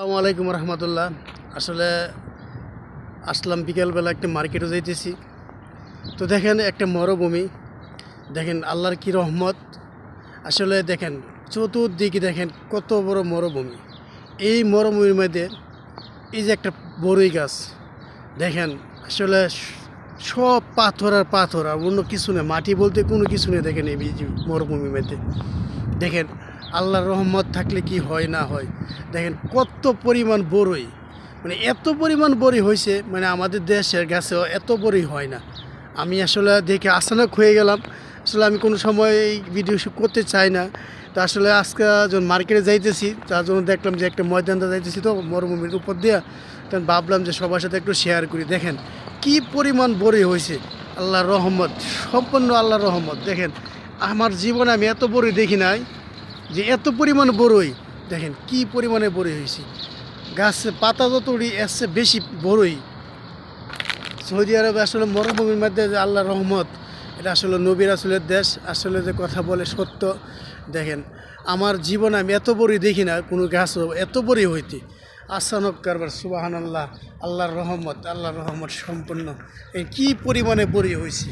আসসালামু আলাইকুম রহমতুল্লাহ। আসলে আসলাম বিকেলবেলা একটা মার্কেটে যাইতেছি। তো দেখেন একটা মরুভূমি। দেখেন আল্লাহর কি রহমত। আসলে দেখেন চতুর্দিকে দেখেন কত বড় মরুভূমি। এই মরুভূমির মধ্যে এই যে একটা বড়ই গাছ, দেখেন আসলে সব পাথর আর পাথর আর অন্য কিছু নেই, মাটি বলতে কোনো কিছু নেই দেখেন এই মরুভূমির মধ্যে। দেখেন আল্লাহর রহমত থাকলে কি হয় না হয়? দেখেন কত পরিমাণ বড়ই মানে এত পরিমাণ বড়ি হয়েছে মানে আমাদের দেশের গাছেও এত বড়ি হয় না। আমি আসলে দেখে আচানক হয়ে গেলাম, আসলে আমি কোনো সময় এই ভিডিও শুট করতে চাই না। তো আসলে আজকে যখন মার্কেটে যাইতেছি, তার জন্য দেখলাম যে একটা ময়দানটা যাইতেছি তো, মরুভূমির উপর দিয়ে। তখন ভাবলাম যে সবার সাথে একটু শেয়ার করি। দেখেন কি পরিমাণ বড়ি হয়েছে আল্লাহর রহমত, সম্পূর্ণ আল্লাহর রহমত। দেখেন, আমার জীবনে আমি এত বড়ি দেখি নাই। যে এত পরিমাণ বড়ই দেখেন কি পরিমাণে বড়ই হয়েছে। গাছে পাতা যতটি এসছে বেশি বড়ই সৌদি আরবে আসলে মরুভূমির মধ্যে যে আল্লাহ রহমত, এটা আসলে নবীর আসলের দেশ, আসলে যে কথা বলে সত্য। দেখেন, আমার জীবনে আমি এত বড়ই দেখি না কোনো গাছ এত বড়ই হইতে। আসানক কারবার সুবাহান আল্লাহ আল্লাহর রহমত আল্লাহর রহমত সম্পূর্ণ। এই কি পরিমাণে বড়ি হয়েছে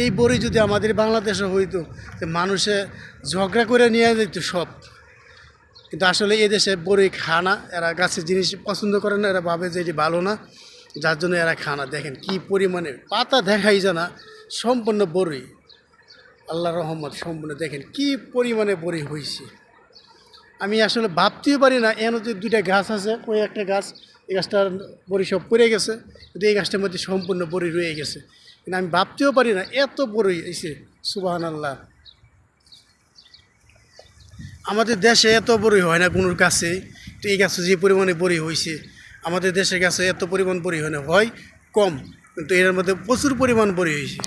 এই বড়ি যদি আমাদের বাংলাদেশে হইতো মানুষে ঝগড়া করে নিয়ে যেত সব। কিন্তু আসলে এই দেশে বড়ি খায় না, এরা গাছের জিনিস পছন্দ করে না, এরা ভাবে যে এটি ভালো না, যার জন্য এরা খায় না। দেখেন কি পরিমাণে পাতা দেখাই যায় না, সম্পূর্ণ বড়ি। আল্লাহ রহমত সম্পূর্ণ। দেখেন কি পরিমাণে বড়ি হয়েছে আমি আসলে ভাবতেও পারি না এন যে দুইটা গাছ আছে, ওই একটা গাছ এই গাছটার বড়ি সব পড়ে গেছে কিন্তু এই গাছটার মধ্যে সম্পূর্ণ বড়ি রয়ে গেছে। কিন্তু আমি ভাবতেও পারি না, এত বড়ি এসে সুবাহান আল্লাহ আমাদের দেশে এত বড়ি হয় না কোনো গাছে, তো এই গাছে যে পরিমাণে বড়ি হয়েছে, আমাদের দেশের গাছে এত পরিমাণ বড়ি হয় না, হয় কম, কিন্তু এর মধ্যে প্রচুর পরিমাণ বড়ি হয়েছে।